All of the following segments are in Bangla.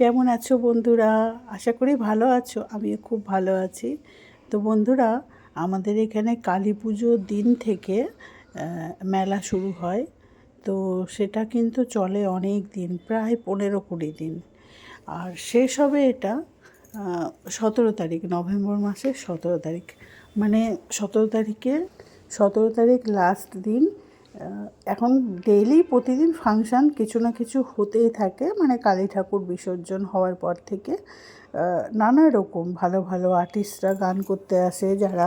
কেমন আছো বন্ধুরা? আশা করি ভালো আছো, আমিও খুব ভালো আছি। তো বন্ধুরা, আমাদের এখানে কালী পুজোর দিন থেকে মেলা শুরু হয়। তো সেটা কিন্তু চলে অনেক দিন, প্রায় পনেরো কুড়ি দিন। আর শেষ হবে এটা সতেরো তারিখ, নভেম্বর মাসের সতেরো তারিখ। মানে সতেরো তারিখে সতেরো তারিখ লাস্ট দিন এখন ডেইলি প্রতিদিন ফাংশান কিছু না কিছু হতেই থাকে মানে কালী ঠাকুর বিসর্জন হওয়ার পর থেকে নানা রকম ভালো ভালো আর্টিস্টরা গান করতে আসে, যারা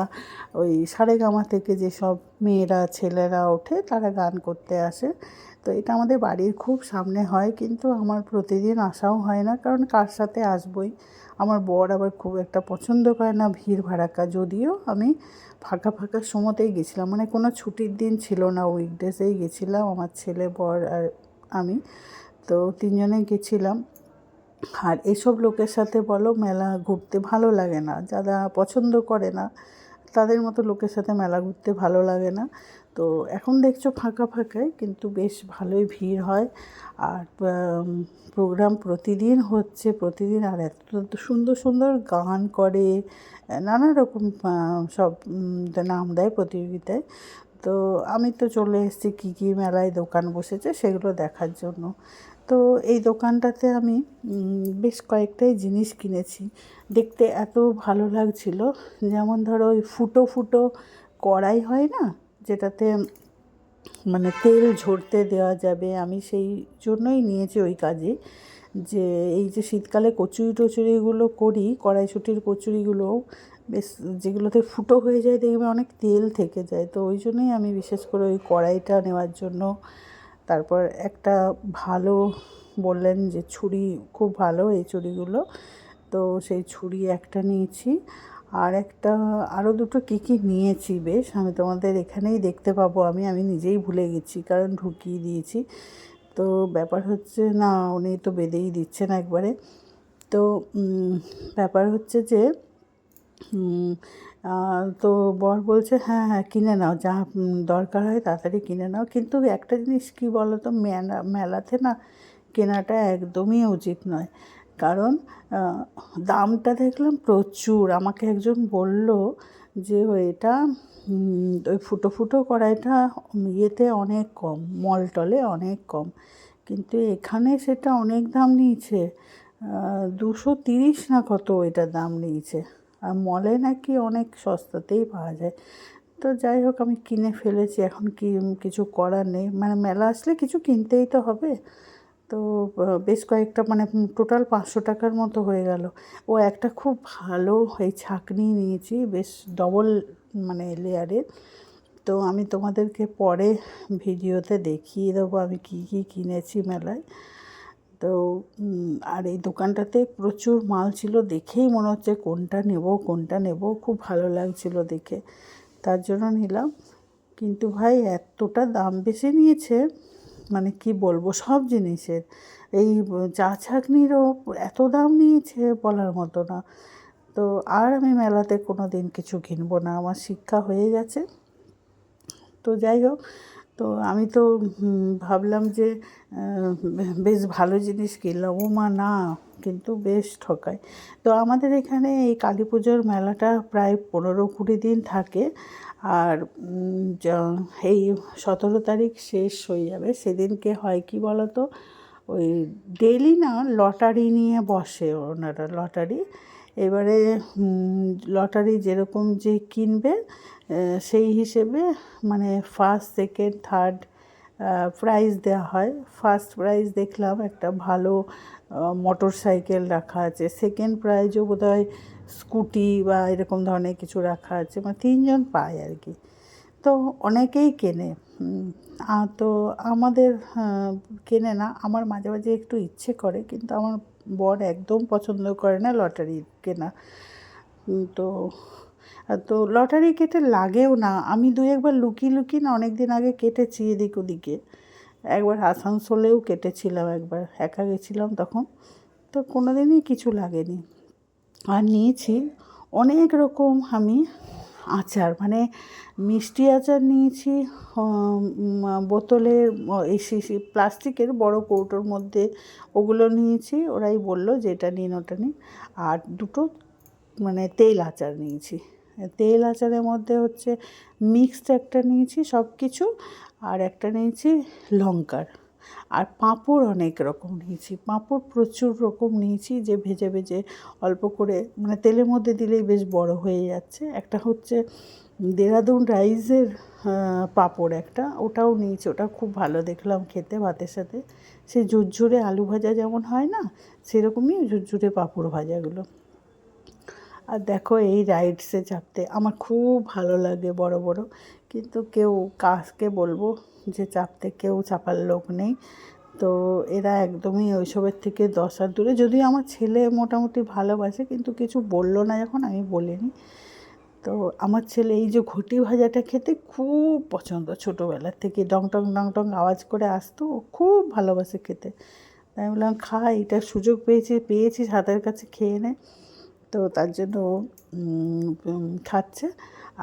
ওই সারেগামা থেকে যেসব মেয়েরা, ছেলেরা ওঠে, তারা গান করতে আসে। তো এটা আমাদের বাড়ির খুব সামনে হয়, কিন্তু আমার প্রতিদিন আসাও হয় না, কারণ কার সাথে আসবই? আমার বর আবার খুব একটা পছন্দ করে না ভিড় ভাড়াক্কা যদিও আমি ফাঁকা ফাঁকা সময়তেই গেছিলাম মানে কোনো ছুটির দিন ছিল না উইকডেজেই গেছিলাম, আমার ছেলে, বর আর আমি, তো তিনজনে গেছিলাম। আর এসব লোকের সাথে বলো, মেলা ঘুরতে ভালো লাগে না, যারা পছন্দ করে না, তাদের মতো লোকের সাথে মেলা ঘুরতে ভালো লাগে না। তো এখন দেখছ ফাঁকা ফাঁকায় কিন্তু বেশ ভালোই ভিড় হয়। আর প্রোগ্রাম প্রতিদিন হচ্ছে, প্রতিদিন আর এত সুন্দর সুন্দর গান করে, নানা রকম সব নাম দেয় প্রতিযোগিতায়। তো আমি তো চলে এসেছি কী কী মেলায় দোকান বসেছে সেগুলো দেখার জন্য। তো এই দোকানটাতে আমি বেশ কয়েকটাই জিনিস কিনেছি। দেখতে এত ভালো লাগছিল, যেমন ধরো ওই ফুটো ফুটো কড়াই হয় না? যেটাতে মানে তেল ঝরতে দেওয়া যাবে, আমি সেই জন্যই নিয়েছি ওই কাজে। যে এই যে শীতকালে কচুরি টচুরিগুলো করি, কড়াইশুটির কচুরিগুলো বেশ যেগুলোতে ফুটো হয়ে যায় দেখবে অনেক তেল থেকে যায়, তো ওই জন্যই আমি বিশেষ করে ওই কড়াইটা নেওয়ার জন্য। তারপর একটা ভালো বললেন যে ছুরি খুব ভালো এই ছুরিগুলো, তো সেই ছুরি একটা নিয়েছি। আর একটা আরও দুটো কী কী নিয়েছি, বেশ। আমি তোমাদের এখানেই দেখতে পাবো। আমি আমি নিজেই ভুলে গেছি, কারণ ঢুকিয়ে দিয়েছি। তো ব্যাপার হচ্ছে, না, উনি তো বেঁধেই দিচ্ছেন একবারে। তো ব্যাপার হচ্ছে যে তো বর বলছে হ্যাঁ হ্যাঁ কিনে নাও, যা দরকার হয় তাড়াতাড়ি কিনে নাও। কিন্তু একটা জিনিস কী বলো তো মেলা, মেলাতে না কেনাটা একদমই উচিত নয়। কারণ দামটা দেখলাম প্রচুর। আমাকে একজন বলল যে এটা ওই ফুটো ফুটো কড়াইটা ইয়েতে অনেক কম মল টলে অনেক কম। কিন্তু এখানে সেটা অনেক দাম নিয়েছে দুশো তিরিশ না কত এটার দাম নিয়েছে। আর মলে নাকি অনেক সস্তাতেই পাওয়া যায়। তো যাই হোক, আমি কিনে ফেলেছি, এখন কি, কিছু করার নেই। মানে মেলা আসলে কিছু কিনতেই তো হবে। তো বেশ কয়েকটা মানে টোটাল পাঁচশো টাকার মতো হয়ে গেল। ও একটা খুব ভালো এই ছাকনি নিয়েছি, বেশ ডবল মানে লেয়ারের তো আমি তোমাদেরকে পরে ভিডিওতে দেখিয়ে দেবো আমি কী কী কিনেছি মেলায়। তো আর এই দোকানটাতে প্রচুর মাল ছিল, দেখেই মনে হচ্ছে কোনটা নেব কোনটা নেব, খুব ভালো লাগছিল দেখে। তার জন্য নিলাম। কিন্তু ভাই, এতটা দাম বেশি নিয়েছে মানে কি বলব, সব জিনিসের। এই চা ছাঁকনিরও এত দাম নিয়েছে বলার মতো না। তো আর আমি মেলাতে কোনো দিন কিছু কিনবো না, আমার শিক্ষা হয়ে গেছে। তো যাই হোক তো আমি তো ভাবলাম যে বেশ ভালো জিনিস কিনলাম। ও মা, না, কিন্তু বেশ ঠকায়। তো আমাদের এখানে এই কালী পুজোর মেলাটা প্রায় পনেরো কুড়ি দিন থাকে। আর এই সতেরো তারিখ শেষ হয়ে যাবে। সেদিনকে হয় কি বলো তো ওই ডেলি না, লটারি নিয়ে বসে ওনারা, লটারি। এবারে লটারি যেরকম যে কিনবে সেই হিসেবে মানে ফার্স্ট সেকেন্ড থার্ড প্রাইজ দেওয়া হয়। ফার্স্ট প্রাইজ দেখলাম একটা ভালো মোটর সাইকেল রাখা আছে। সেকেন্ড প্রাইজও বোধহয় স্কুটি বা এরকম ধরনের কিছু রাখা আছে। মানে তিনজন পায় আর কি। তো অনেকেই কেনে। তো আমাদের কেনে না। আমার মাঝে মাঝে একটু ইচ্ছে করে, কিন্তু আমার বর একদম পছন্দ করে না লটারি কেনা। তো তো লটারি কেটে লাগেও না। আমি দু একবার লুকিয়ে লুকিয়ে না অনেক দিন আগে কেটেছি এদিক ওদিকে। একবার আসানসোলেও কেটেছিলাম একবার, একা গেছিলাম তখন। তো কোনো দিনই কিছু লাগেনি। আর নিয়েছি। অনেক রকম আমি আচার মানে মিষ্টি আচার নিয়েছি বোতলের, এই শিশি প্লাস্টিকের বড় কৌটোর মধ্যে ওগুলো নিয়েছি, ওরাই বলল যে এটা নিন, ওটা নিন। আর দুটো মানে তেল আচার নিয়েছি। তেল আচারের মধ্যে হচ্ছে মিক্সড একটা নিয়েছি সব কিছু আর একটা নিয়েছি লঙ্কার। আর পাঁপড় অনেক রকম নিয়েছি। পাঁপড় প্রচুর রকম নিয়েছি যে ভেজে ভেজে অল্প করে মানে তেলের মধ্যে দিলেই বেশ বড় হয়ে যাচ্ছে। একটা হচ্ছে দেরাদুন রাইসের পাঁপড় একটা, ওটাও নিয়েছি। ওটা খুব ভালো দেখলাম খেতে ভাতের সাথে। সে ঝুরঝুরে আলু ভাজা যেমন হয় না, সেরকমই ঝুরঝুরে পাঁপড় ভাজাগুলো। আর দেখো এই রাইডসে চাপতে আমার খুব ভালো লাগে বড় বড়। কিন্তু কেউ কাজকে বলব যে চাপতে কেউ চাপার লোক নেই। তো এরা একদমই ওইসবের থেকে দশ হাত দূরে। যদিও আমার ছেলে মোটামুটি ভালোবাসে, কিন্তু কিছু বলল না যখন আমি বলিনি। তো আমার ছেলে এই যে ঘটি ভাজাটা খেতে খুব পছন্দ ছোটোবেলার থেকে। ডং টং ডং টং আওয়াজ করে আসতো। খুব ভালোবাসে খেতে। তাই আমি বললাম, খা এটা সুযোগ পেয়েছি, পেয়েছিস হাতের কাছে, খেয়ে নে। তো তার জন্য খাচ্ছে।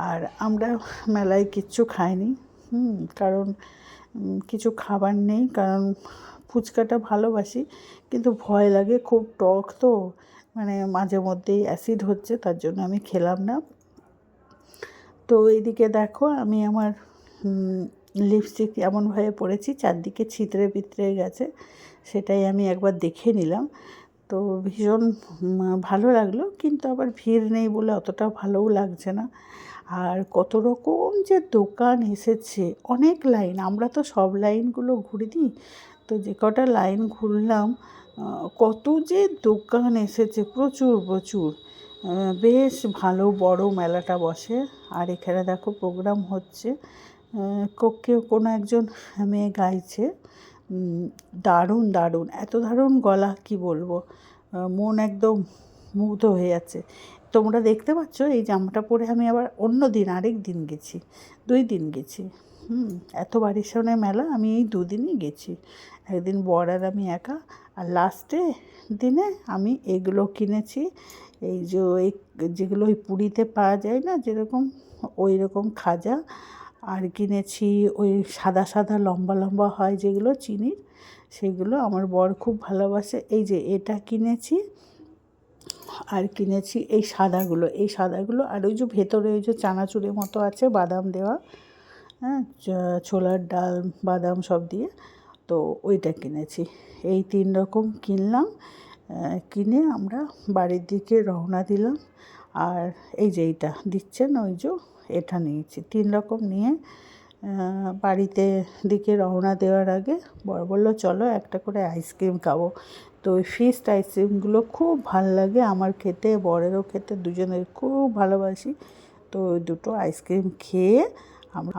আর আমরা মেলায় কিচ্ছু খাইনি, হুম, কারণ কিছু খাবার নেই, কারণ ফুচকাটা ভালোবাসি, কিন্তু ভয় লাগে, খুব টক তো মানে মাঝে মধ্যেই অ্যাসিড হচ্ছে, তার জন্য আমি খেলাম না। তো এইদিকে দেখো, আমি আমার লিপস্টিক এমনভাবে পরেছি, চারদিকে ছিতরে বিতরে গেছে, সেটাই আমি একবার দেখে নিলাম। তো ভীষণ ভালো লাগল। কিন্তু আবার ভিড় নেই বলে অতটা ভালোও লাগছে না। আর কত রকম যে দোকান এসেছে, অনেক লাইন। আমরা তো সব লাইনগুলো ঘুরে দিই তো যে কটা লাইন ঘুরলাম কত যে দোকান এসেছে, প্রচুর প্রচুর। বেশ ভালো বড় মেলাটা বসে। আর এখানে দেখো, প্রোগ্রাম হচ্ছে। কেউ কোনো একজন মেয়ে গাইছে। দারুণ দারুণ। এত দারুণ গলা, কি বলব? মন একদম মুগ্ধ হয়ে যাচ্ছে। তোমরা দেখতে পাচ্ছ, এই জামাটা পরে আমি আবার অন্য দিন, আরেক দিন গেছি। দুই দিন গেছি। হুম, এত বাড়ির সামনে মেলা, আমি এই দুদিনই গেছি। একদিন বর আর আমি একা, আর লাস্টে দিনে আমি এগুলো কিনেছি। এই যে ওই, যেগুলো ওই পুরীতে পাওয়া যায় না, যেরকম ওই রকম খাজা। আর কিনেছি ওই সাদা সাদা লম্বা লম্বা হয় যেগুলো চিনির, সেগুলো আমার বর খুব ভালোবাসে। এই যে এটা কিনেছি আর কিনেছি এই সাদাগুলো। এই সাদাগুলো আর ওই যে ভেতরে ওই যে চানাচুরের মতো আছে বাদাম দেওয়া হ্যাঁ ছোলার ডাল, বাদাম সব দিয়ে, তো ওইটা কিনেছি। এই তিন রকম কিনলাম কিনে আমরা বাড়ির দিকে রওনা দিলাম। আর এই যে এইটা দিচ্ছেন ওই যে এটা নিয়েছি। তিন রকম নিয়ে বাড়িতে দিকে রওনা দেওয়ার আগে বড় বলল, চলো একটা করে আইসক্রিম খাব। তো ওই ফিস্ট আইসক্রিমগুলো খুব ভালো লাগে আমার খেতে, বরেরও খেতে, দুজনের খুব ভালোবাসি। তো দুটো আইসক্রিম খেয়ে আমরা